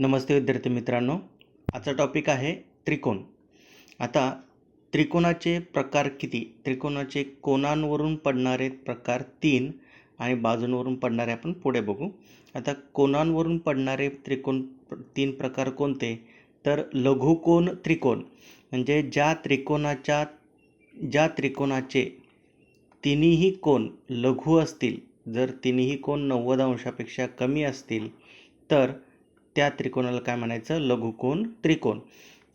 नमस्ते विद्यार्थी मित्रांनो. आजचा टॉपिक आहे त्रिकोण. आता त्रिकोणाचे प्रकार किती? त्रिकोणाचे कोणांवरून पडणारे प्रकार तीन आणि बाजूंवरून पडणारे आपण पुढे बघू. आता कोणांवरून पडणारे त्रिकोण तीन प्रकार कोणते? तर लघुकोन त्रिकोण. म्हणजे ज्या त्रिकोणाच्या ज्या त्रिकोणाचे तिन्ही कोण लघु असतील जर तिन्ही कोण नव्वद अंशापेक्षा कमी असतील तर त्या त्रिकोणाला काय म्हणायचं? लघुकोन त्रिकोण.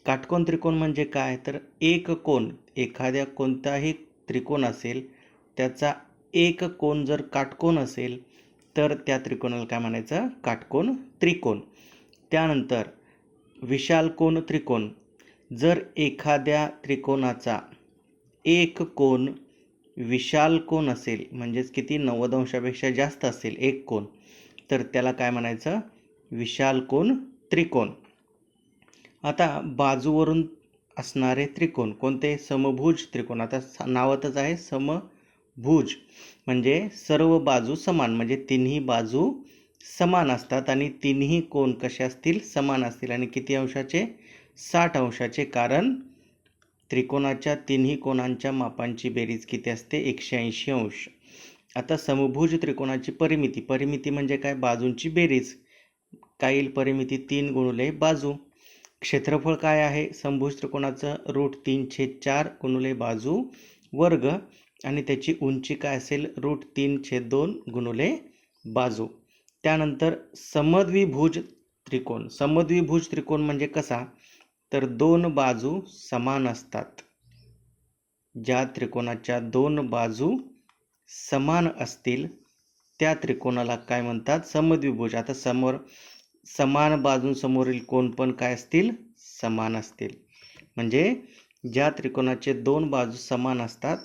काटकोन त्रिकोण म्हणजे काय? तर एक कोण एखाद्या कोणताही त्रिकोण असेल त्याचा एक कोण जर काटकोन असेल तर त्या त्रिकोणाला काय म्हणायचं? काटकोन त्रिकोण. त्यानंतर विशालकोन त्रिकोण. जर एखाद्या त्रिकोणाचा एक कोण विशालकोन असेल म्हणजेच किती? नव्वद अंशापेक्षा जास्त असेल एक कोण तर त्याला काय म्हणायचं? विशाल कोन त्रिकोण. आता बाजूवरून असणारे त्रिकोण कोणते? समभुज त्रिकोण. आता नावातच आहे समभुज. म्हणजे सर्व बाजू समान. म्हणजे तिन्ही बाजू समान असतात आणि तिन्ही कोण कसे असतील? समान असतील. आणि किती अंशाचे? साठ अंशाचे. कारण त्रिकोणाच्या तिन्ही कोणांच्या मापांची बेरीज किती असते? एकशे ऐंशी अंश. आता समभुज त्रिकोणाची परिमिती. परिमिती म्हणजे काय? बाजूंची बेरीज. काय येईल परिमिती तीन गुणुले बाजू. क्षेत्रफळ काय आहे? संभुज त्रिकोणाचं रूट तीन छेद चार गुणुले बाजू वर्ग. आणि त्याची उंची काय असेल? रूट तीन छेद दोन गुणुले बाजू. त्यानंतर समद्विभुज त्रिकोण. समद्विभुज त्रिकोण म्हणजे कसा? तर दोन बाजू समान असतात. ज्या त्रिकोणाच्या दोन बाजू समान असतील त्या त्रिकोणाला काय म्हणतात? समद्विभुज. आता समोर समान बाजूंसमोरील कोण पण काय असतील? समान असतील. म्हणजे ज्या त्रिकोणाचे दोन बाजू समान असतात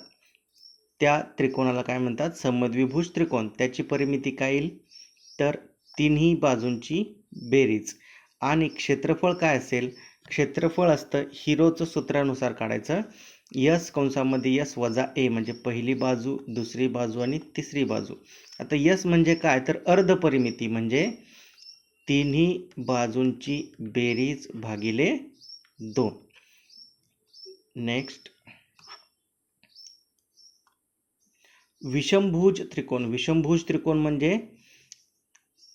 त्या त्रिकोणाला काय म्हणतात? समद्विभुज त्रिकोण. त्याची परिमिती काय येईल? तर तिन्ही बाजूंची बेरीज. आणि क्षेत्रफळ काय असेल? क्षेत्रफळ असतं हिरोचं सूत्रानुसार काढायचं. यस कंसामध्ये यस वजा ए म्हणजे पहिली बाजू दुसरी बाजू आणि तिसरी बाजू. आता यस म्हणजे काय? तर अर्धपरिमिती म्हणजे तिन्ही बाजूंची बेरीज भागिले दोन. नेक्स्ट विषमभुज त्रिकोण. विषमभुज त्रिकोण म्हणजे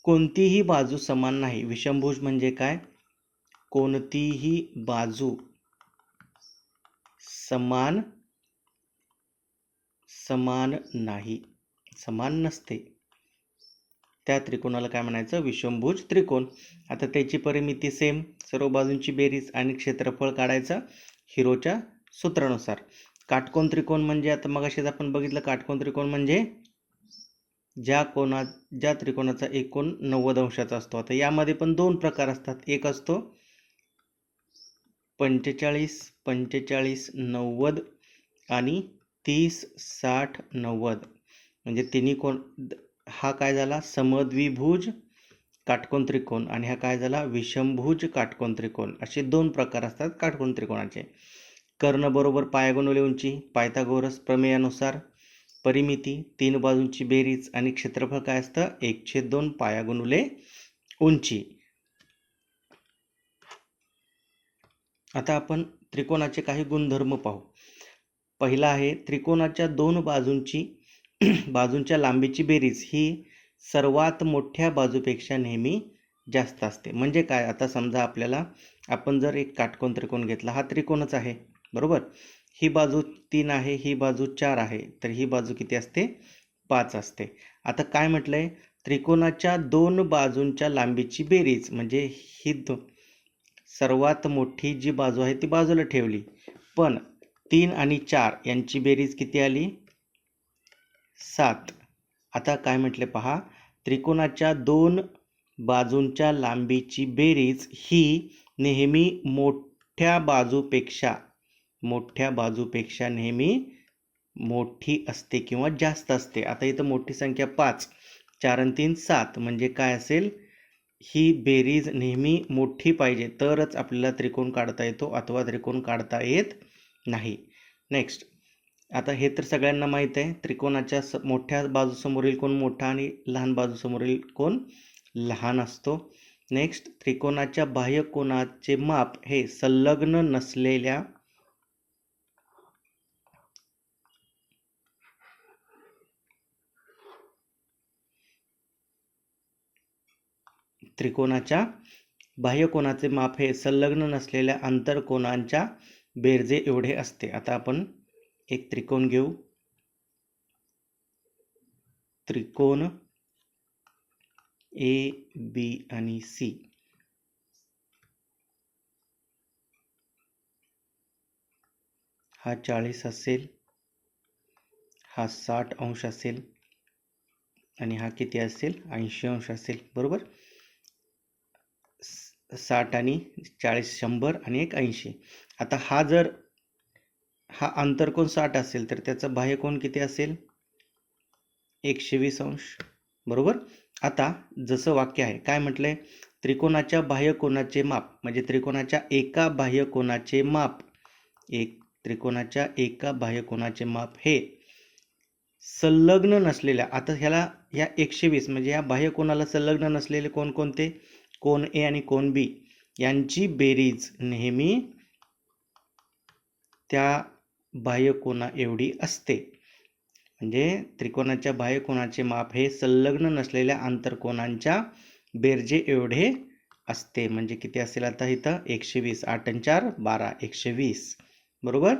कोणतीही बाजू समान नाही. विषमभुज म्हणजे काय? कोणतीही बाजू समान समान नाही. समान नसते. त्या त्रिकोणाला काय म्हणायचं? विषमभुज त्रिकोण. आता त्याची परिमिती सेम सर्व बाजूंची बेरीज आणि क्षेत्रफळ काढायचं हिरोच्या सूत्रानुसार. काटकोन त्रिकोण म्हणजे आता मगाशीच आपण बघितलं काटकोन त्रिकोण म्हणजे ज्या कोणा ज्या त्रिकोणाचा एक कोण नव्वद अंशाचा असतो. आता यामध्ये पण दोन प्रकार असतात. एक असतो पंचेचाळीस पंचेचाळीस नव्वद आणि तीस साठ नव्वद. म्हणजे तिन्ही कोण हा काय झाला? समद्विभुज काटकोन त्रिकोण आणि हा काय झाला? विषमभुज काटकोन त्रिकोण. असे दोन प्रकार असतात काटकोन त्रिकोणाचे. कर्ण बरोबर उंची पायथागोरस प्रमेयानुसार परिमिती तीन बाजूंची बेरीज आणि क्षेत्रफळ काय असतं? एक छेद दोन पायागुणुले उंची. आता आपण त्रिकोणाचे काही गुणधर्म पाहू. पहिला आहे त्रिकोणाच्या दोन बाजूंची बाजूंच्या लांबीची बेरीज ही सर्वात मोठ्या बाजूपेक्षा नेहमी जास्त असते. म्हणजे काय? आता समजा आपल्याला आपण जर एक काटकोन त्रिकोण घेतला हा त्रिकोणच आहे. बरोबर? ही बाजू तीन आहे ही बाजू चार आहे तर ही बाजू किती असते? पाच असते. आता काय म्हटलं आहे त्रिकोणाच्या दोन बाजूंच्या लांबीची बेरीज म्हणजे ही दो सर्वात मोठी जी बाजू आहे ती बाजूला ठेवली. पण तीन आणि चार यांची बेरीज किती आली? सात. आता काय म्हटले पहा? त्रिकोणाच्या दोन बाजूंच्या लांबीची बेरीज ही नेहमी मोठ्या बाजूपेक्षा मोठ्या बाजूपेक्षा नेहमी मोठी असते किंवा जास्त असते. आता इथं मोठी संख्या पाच चार आणि तीन सात म्हणजे काय असेल? ही बेरीज नेहमी मोठी पाहिजे तरच आपल्याला त्रिकोण काढता येतो अथवा त्रिकोण काढता येत नाही. नेक्स्ट आता हे तर सगळ्यांना माहीत आहे त्रिकोणाच्या स मोठ्या बाजूसमोरील कोण मोठा आणि लहान बाजूसमोरील कोण लहान असतो. नेक्स्ट त्रिकोणाच्या बाह्यकोनाचे माप हे संलग्न नसलेल्या त्रिकोणाच्या बाह्यकोनाचे माप हे संलग्न नसलेल्या आंतरकोनांच्या बेरजे एवढे असते. आता आपण एक त्रिकोण घेऊ. त्रिकोण ए बी आणि सी हा चाळीस असेल हा साठ अंश असेल आणि हा किती असेल? ऐंशी अंश असेल बरोबर? साठ आणि चाळीस शंभर आणि एक ऐंशी. आता हा जर हा आंतरकोन साठ असेल तर त्याचा बाह्यकोन किती असेल? एकशे वीस अंश. बरोबर? आता जसं वाक्य आहे काय म्हटलंय? त्रिकोणाच्या बाह्यकोनाचे माप म्हणजे त्रिकोणाच्या एका बाह्यकोनाचे माप. एक त्रिकोणाच्या एका बाह्यकोनाचे माप हे संलग्न नसलेल्या आता ह्याला ह्या एकशे वीस म्हणजे या बाह्यकोनाला संलग्न नसलेले कोणकोणते कोण ए आणि कोण बी. यांची बेरीज नेहमी त्या बाह्यकोना एवढी असते. म्हणजे त्रिकोणाच्या बाह्यकोणाचे माप हे संलग्न नसलेल्या आंतरकोनांच्या बेरजे एवढे असते. म्हणजे किती असेल आता इथं? एकशे वीस आठ आणि चार बारा. एकशे वीस बरोबर?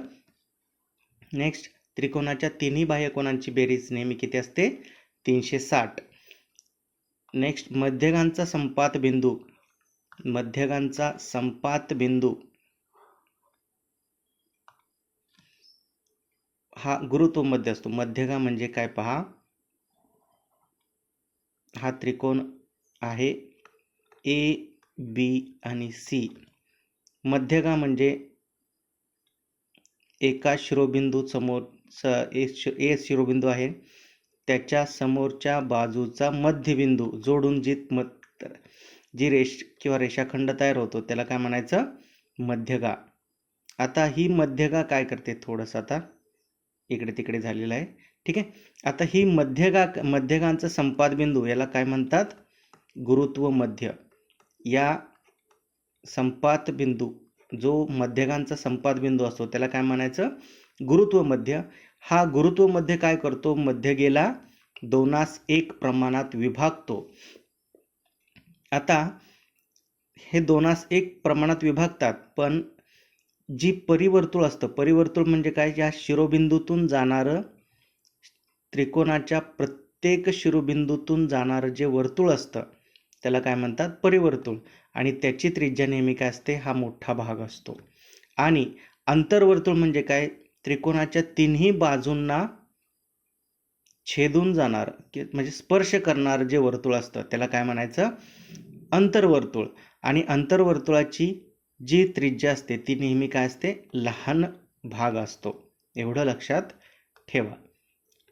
नेक्स्ट त्रिकोणाच्या तिन्ही बाह्यकोनांची बेरीज नेहमी किती असते? तीनशे साठ. नेक्स्ट मध्यगांचा संपात बिंदू मध्यगांचा संपात बिंदू हा गुरुत्व मध्य असतो. मध्यगा म्हणजे काय पहा? हा त्रिकोण आहे ए बी आणि सी मध्यगा म्हणजे एका शिरोबिंदू समोर स ए शि- ए शिरोबिंदू आहे. त्याच्या समोरच्या बाजूचा मध्यबिंदू जोडून जी मत जी रेष किंवा रेषाखंड तयार होतो त्याला काय म्हणायचं? मध्यगा. आता ही मध्यगा काय करते थोडंसं आता? इकडे तिकडे झालेलं आहे. ठीक आहे? आता ही मध्यगा मध्यगांचा संपाद बिंदू याला काय म्हणतात? गुरुत्व मध्य. या संपात बिंदू जो मध्यगांचा संपाद बिंदू असतो त्याला काय म्हणायचं? गुरुत्व मध्य. हा गुरुत्व मध्य काय करतो? मध्यगेला दोनास एक प्रमाणात विभागतो. आता हे दोनास एक प्रमाणात विभागतात पण जी परिवर्तुळ असतं. परिवर्तुळ म्हणजे काय? ज्या शिरोबिंदूतून जाणारं त्रिकोणाच्या प्रत्येक शिरोबिंदूतून जाणारं जे वर्तुळ असतं त्याला काय म्हणतात? परिवर्तुळ. आणि त्याची त्रिज्या नेहमी काय असते? हा मोठा भाग असतो. आणि अंतर्वर्तुळ म्हणजे काय? त्रिकोणाच्या तिन्ही बाजूंना छेदून जाणार की म्हणजे स्पर्श करणारं जे वर्तुळ असतं त्याला काय म्हणायचं? अंतर्वर्तुळ. आणि अंतर्वर्तुळाची जी त्रिज्या असते ती नेहमी काय असते? लहान भाग असतो. एवढं लक्षात ठेवा.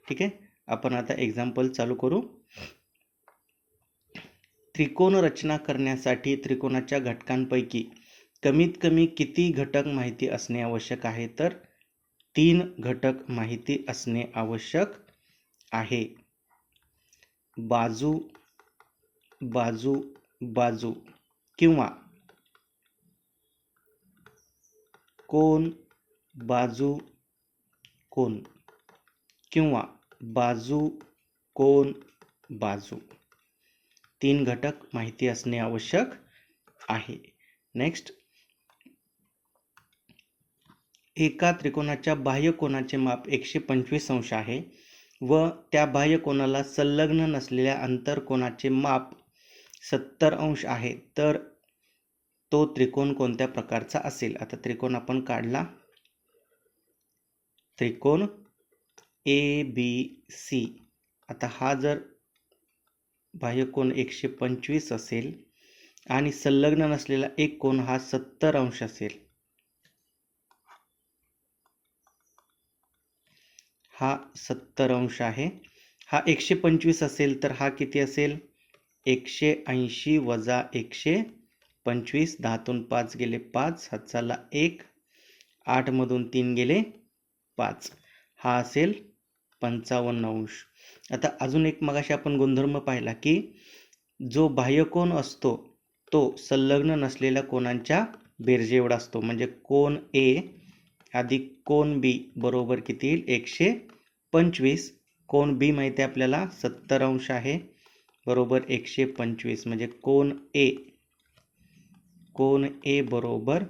ठीक आहे? आपण आता एक्झाम्पल चालू करू. त्रिकोण रचना करण्यासाठी त्रिकोणाच्या घटकांपैकी कमीत कमी किती घटक माहिती असणे आवश्यक आहे? तर तीन घटक माहिती असणे आवश्यक आहे. बाजू बाजू बाजू किंवा कोण? बाजू कोण? किंवा बाजू कोण? बाजू. तीन घटक माहिती असणे आवश्यक आहे. नेक्स्ट एका त्रिकोणाच्या बाह्य कोनाचे माप एकशे पंचवीस अंश आहे व त्या बाह्यकोनाला संलग्न नसलेल्या आंतरकोनाचे माप सत्तर अंश आहे. तर तो त्रिकोण कोणत्या प्रकारचा असेल? आता त्रिकोण आपण काढला. त्रिकोण ए बी सी आता हा जर बाह्यकोन एकशे पंचवीस असेल आणि संलग्न नसलेला एक कोण हा सत्तर अंश असेल. हा सत्तर अंश आहे. हा एकशे पंचवीस असेल तर हा किती असेल? एकशे ऐंशी वजा एकशे पंचवीस दहातून पाच गेले पाच हातचाला एक आठमधून तीन गेले पाच. हा असेल पंचावन्न अंश. आता अजून एक मगाशी आपण गुणधर्म पाहिला की जो बाह्यकोन असतो तो संलग्न नसलेल्या कोणांच्या बेरजे असतो. म्हणजे कोण ए अधिक कोण बी बरोबर किती येईल? एकशे पंचवीस. कोण बी माहिती आहे आपल्याला सत्तर अंश आहे बरोबर एकशे पंचवीस. म्हणजे कोण ए कोण ए बरोबर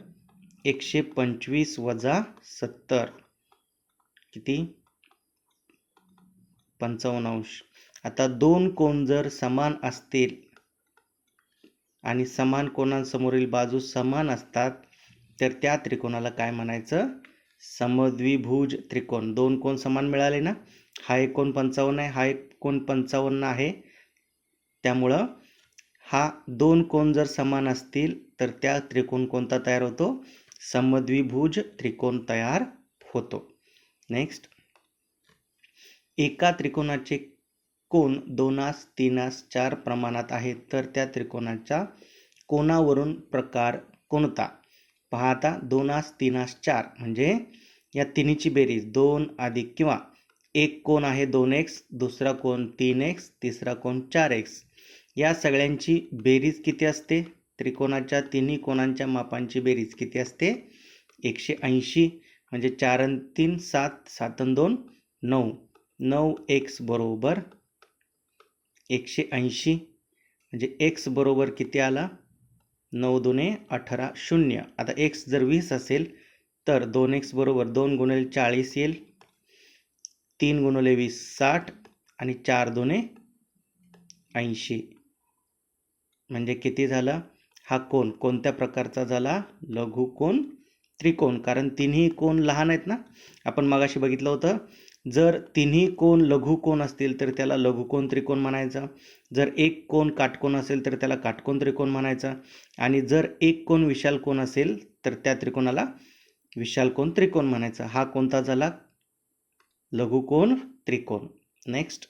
एकशे पंचवीस वजा सत्तर? किती? पंचावन्न अंश आता दोन कोण जर समान असतील आणि समान कोणांसमोरील बाजू समान असतात तर त्या त्रिकोणाला काय म्हणायचं? समद्विभुज त्रिकोण. दोन कोण समान मिळाले ना? हा एक कोण पंचावन्न आहे हा एक कोण पंचावन्न आहे. त्यामुळं हा दोन कोण जर समान असतील तर त्या त्रिकोण कोणता तयार होतो? समद्विभुज त्रिकोण तयार होतो. नेक्स्ट एका त्रिकोणाचे कोण दोनास तीनास चार प्रमाणात आहे तर त्या त्रिकोणाच्या कोणावरून प्रकार कोणता? पाहता दोनास तीनास चार म्हणजे या तिन्हीची बेरीज दोन अधिक किंवा एक कोण आहे दोन एक्स दुसरा कोण तीन एक्स तिसरा कोण चार एक्स या सगळ्यांची बेरीज किती असते? त्रिकोणाच्या तिन्ही कोणांच्या मापांची बेरीज किती असते? एकशे ऐंशी म्हणजे चार अन तीन सात सात दोन नऊ. नऊ एक्स बरोबर एकशे ऐंशी म्हणजे एक्स बरोबर किती आला? नऊ दोने अठरा शून्य. आता एक्स जर वीस असेल तर दोन एक्स बरोबर दोन गुणिले चाळीस येईल. तीन गुणिले वीस साठ आणि चार दोने ऐंशी. म्हणजे किती झाला? हा कोण कोणत्या प्रकारचा झाला? लघु कोण त्रिकोण. कारण तिन्ही कोण लहान आहेत ना? आपण मगाशी बघितलं होतं जर तिन्ही कोण लघुकोन असतील तर त्याला लघुकोण त्रिकोण म्हणायचा. जर एक कोण काटकोन असेल तर त्याला काटकोन त्रिकोण म्हणायचा. आणि जर एक कोण विशाल कोण असेल तर त्या त्रिकोणाला विशाल कोण त्रिकोण म्हणायचा. हा कोणता झाला? लघुकोण त्रिकोण. नेक्स्ट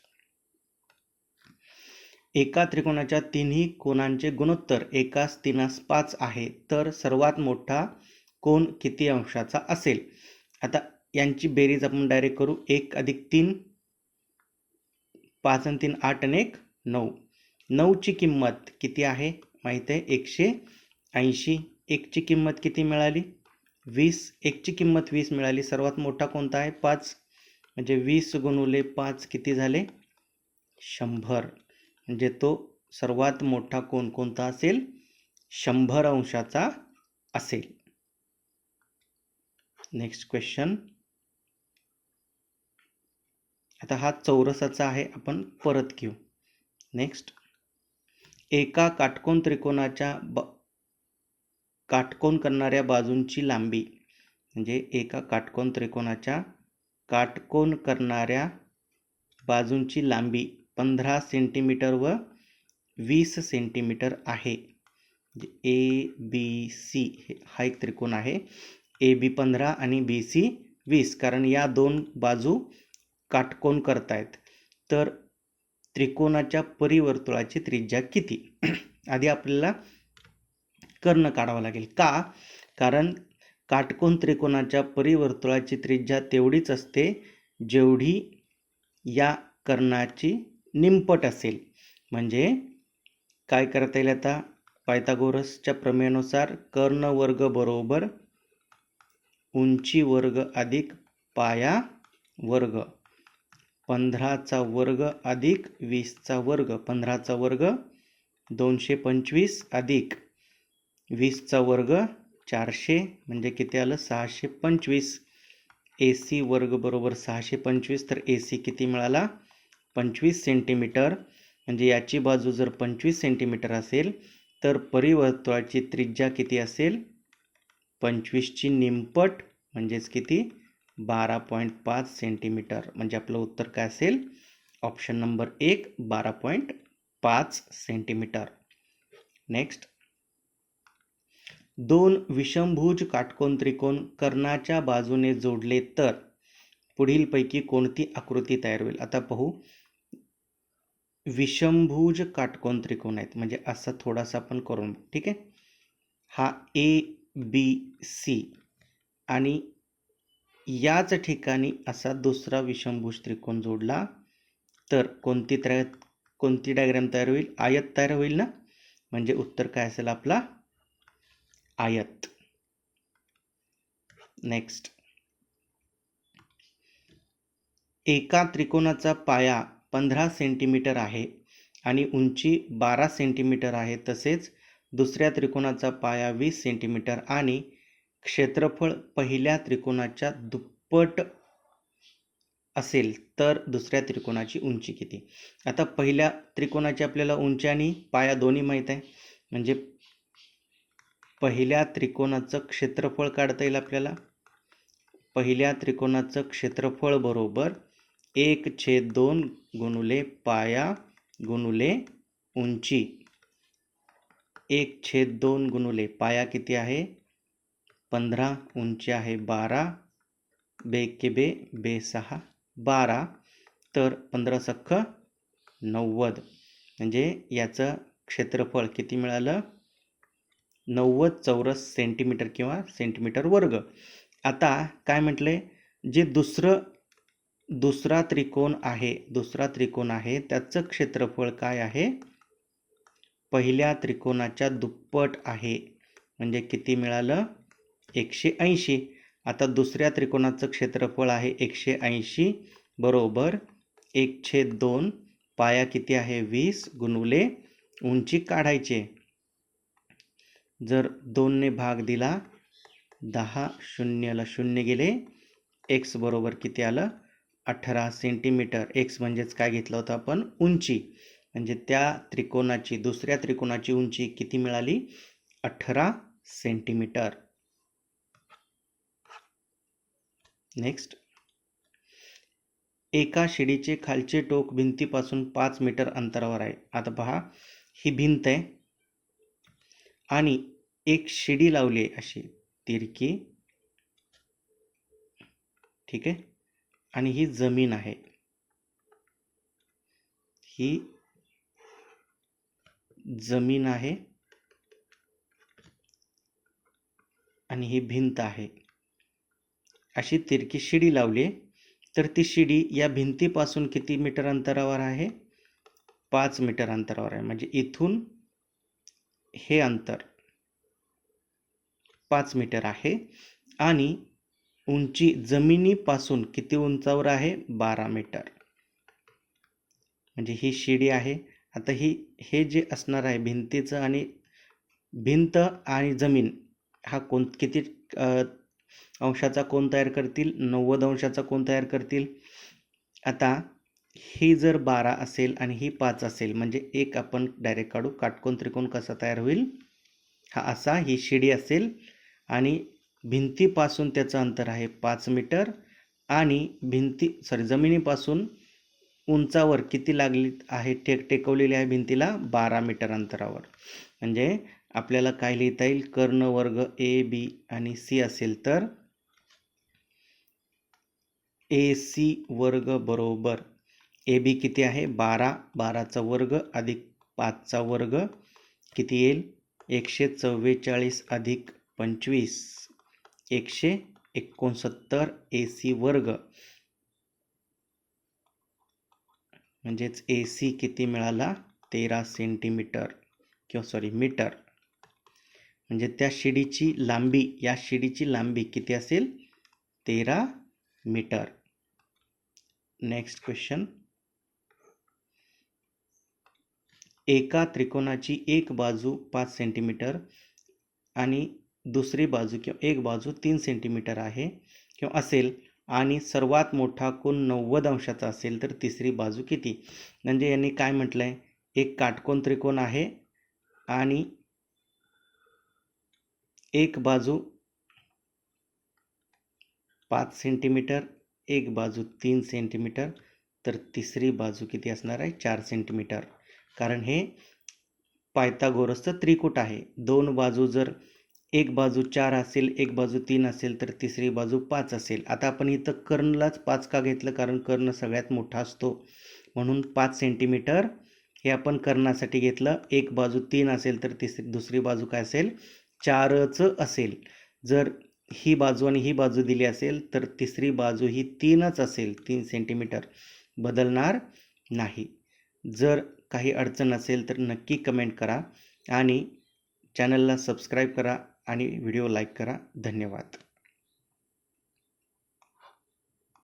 एका त्रिकोणाच्या तिन्ही कोणांचे गुणोत्तर एकास तीनास पाच आहे तर सर्वात मोठा कोण किती अंशाचा असेल? आता यांची बेरीज आपण डायरेक्ट करू. एक अधिक तीन पाच आणि तीन आठ आणि एक नऊ. नऊची किंमत किती आहे? माहीत आहे? एकशे ऐंशी. एकची किंमत किती मिळाली? वीस. एकची किंमत वीस मिळाली. सर्वात मोठा कोणता आहे? पाच. म्हणजे वीस गुणुले पाच किती झाले? शंभर. म्हणजे तो सर्वात मोठा कोण कोणता असेल? शंभर अंशाचा असेल. नेक्स्ट क्वेश्चन आता हा चौरसाचा आहे आपण परत घेऊ. नेक्स्ट एका काटकोन त्रिकोणाच्या ब काटकोन करणाऱ्या बाजूंची लांबी म्हणजे एका काटकोन त्रिकोणाच्या काटकोन करणाऱ्या बाजूंची लांबी पंधरा सेंटीमीटर व वीस सेंटीमीटर आहे. ए बी सी हे हा एक त्रिकोण आहे. ए बी पंधरा आणि बी सी वीस. कारण या दोन बाजू काटकोन करतायत. तर त्रिकोणाच्या परिवर्तुळाची त्रिज्या किती? आधी आपल्याला कर्ण काढावं लागेल. का? कारण काटकोन त्रिकोणाच्या परिवर्तुळाची त्रिज्या तेवढीच असते जेवढी या कर्णाची निमपट असेल. म्हणजे काय करता येईल आता? पायथागोरसच्या प्रमेयानुसार कर्ण वर्ग बरोबर उंची वर्ग अधिक पाया वर्ग. पंधराचा वर्ग अधिक वीसचा वर्ग. पंधराचा वर्ग दोनशे पंचवीस अधिक वीसचा वर्ग चारशे. म्हणजे किती आलं? सहाशे पंचवीस. ए सी वर्ग बरोबर सहाशे पंचवीस. तर ए सी किती मिळाला? पंचवीस सेंटीमीटर म्हणजे याची बाजू जर पंचवीस सेंटीमीटर असेल तर परिवर्तुळाची त्रिज्या किती असेल? पंचवीसची निमपट म्हणजेच किती? बारा पॉईंट पाच सेंटीमीटर. म्हणजे आपलं उत्तर काय असेल? ऑप्शन नंबर एक बारा पॉईंट पाच सेंटीमीटर. नेक्स्ट. दोन विषमभुज काटकोन त्रिकोण कर्णाच्या बाजूने जोडले तर पुढीलपैकी कोणती आकृती तयार होईल? आता पाहू. विषमभुज काटकोन त्रिकोण आहेत. म्हणजे असा थोडासा आपण करून ठीक आहे? हा ए बी सी आणि याच ठिकाणी असा दुसरा विषमभुज त्रिकोण जोडला तर कोणती त्र्या कोणती डायग्राम तयार होईल? आयत तयार होईल ना? म्हणजे उत्तर काय असेल आपला? आयत. नेक्स्ट एका त्रिकोणाचा पाया पंधरा सेंटीमीटर आहे आणि उंची बारा सेंटीमीटर आहे तसेच दुसऱ्या त्रिकोणाचा पाया वीस सेंटीमीटर आणि क्षेत्रफळ पहिल्या त्रिकोणाच्या दुप्पट असेल तर दुसऱ्या त्रिकोणाची उंची किती? आता पहिल्या त्रिकोणाची आपल्याला उंची आणि पाया दोन्ही माहीत आहे. म्हणजे पहिल्या त्रिकोणाचं क्षेत्रफळ काढता येईल आपल्याला. पहिल्या त्रिकोणाचं क्षेत्रफळ बरोबर एक छेद दोन गुणुले पाया गुणुले उंची. एक छेद दोन गुणुले पाया किती आहे? पंधरा उंची आहे बारा. बे के बे बे सहा बारा. तर पंधरा सख्ख नव्वद. म्हणजे याचं क्षेत्रफळ किती मिळालं? नव्वद चौरस सेंटीमीटर किंवा सेंटीमीटर वर्ग. आता काय म्हटले? जे दुसरं दुसरा त्रिकोण आहे दुसरा त्रिकोण आहे त्याचं क्षेत्रफळ काय आहे? पहिल्या त्रिकोणाच्या दुप्पट आहे. म्हणजे किती मिळालं? एकशे ऐंशी. आता दुसऱ्या त्रिकोणाचं क्षेत्रफळ आहे एकशे ऐंशी. बरोबर. एक छेद दोन पाया किती आहे? वीस गुणवले उंची काढायचे. जर दोनने भाग दिला दहा शून्यला शून्य गेले. एक्स बरोबर किती आलं? अठरा सेंटीमीटर एक्स म्हणजेच काय घेतलं होतं आपण? उंची. म्हणजे त्या त्रिकोणाची दुसऱ्या त्रिकोणाची उंची किती मिळाली? अठरा सेंटीमीटर नेक्स्ट एका शिडीचे खालचे टोक भिंतीपासून पाच मीटर अंतरावर आहे. आता पहा ही भिंत आहे. आणि एक शिडी लावली आहे अशी तिरकी. ठीक आहे? आणि ही जमीन आहे. ही जमीन आहे आणि ही भिंत आहे. अशी तिरकी शिडी लावली तर ती शिडी या भिंतीपासून किती मीटर अंतरावर आहे? पाच मीटर अंतरावर आहे. म्हणजे इथून हे अंतर पाच मीटर आहे. आणि उंची जमिनीपासून किती उंचावर आहे? बारा मीटर. म्हणजे ही शिडी आहे. आता ही हे जे असणार आहे भिंतीचं आणि भिंत आणि जमीन हा कोण किती अंशाचा कोण तयार करतील? नव्वद अंशाचा कोण तयार करतील? आता ही जर बारा असेल आणि ही पाच असेल म्हणजे एक आपण डायरेक्ट काढू. काटकोन त्रिकोण कसा तयार होईल? हा असा ही शिडी असेल आणि भिंतीपासून त्याचं अंतर आहे पाच मीटर आणि भिंती सॉरी जमिनीपासून उंचावर किती लागली आहे टेक टेकवलेली आहे भिंतीला? बारा मीटर अंतरावर. म्हणजे आपल्याला काय लिहिता येईल? कर्ण वर्ग ए बी आणि सी असेल तर ए सी वर्ग बरोबर ए बी किती आहे? बारा बाराचा वर्ग अधिक पाचचा वर्ग किती येईल? एकशे चव्वेचाळीस अधिक पंचवीस. एकशे एकोणसत्तर ए सी वर्ग. म्हणजेच ए सी किती मिळाला? तेरा सेंटीमीटर किंवा सॉरी मीटर म्हणजे त्या शिडीची लांबी या शिडीची लांबी किती असेल? तेरा मीटर नेक्स्ट क्वेश्चन एका त्रिकोणाची एक बाजू पाच सेंटीमीटर आणि दुसरी बाजू किंवा एक बाजू तीन सेंटीमीटर आहे किंवा असेल आणि सर्वात मोठा कोण नव्वद अंशाचा असेल तर तिसरी बाजू किती? म्हणजे यांनी काय म्हटलं आहे एक काटकोन त्रिकोण आहे आणि एक बाजू पाच सेंटीमीटर एक बाजू तीन सेंटीमीटर तर तिसरी बाजू किती असणार आहे? चार सेंटीमीटर कारण हे पायथागोरसचं त्रिकूट आहे. दोन बाजू जर एक बाजू चार असेल एक बाजू तीन असेल तर तिसरी बाजू पाच असेल. आता आपण इथं कर्णलाच पाच का घेतलं? कारण कर्ण सगळ्यात मोठा असतो. म्हणून पाच सेंटीमीटर हे आपण कर्णासाठी घेतलं. एक बाजू तीन असेल तर तिसरी दुसरी बाजू काय असेल? चारच असेल. जर ही बाजू आणि ही बाजू दिली असेल तर तिसरी बाजू ही तीनच असेल. तीन सेंटीमीटर बदलणार नाही. जर काही अडचण असेल तर नक्की कमेंट करा आणि चॅनलला सबस्क्राईब करा. आणि व्हिडिओ लाईक करा. धन्यवाद.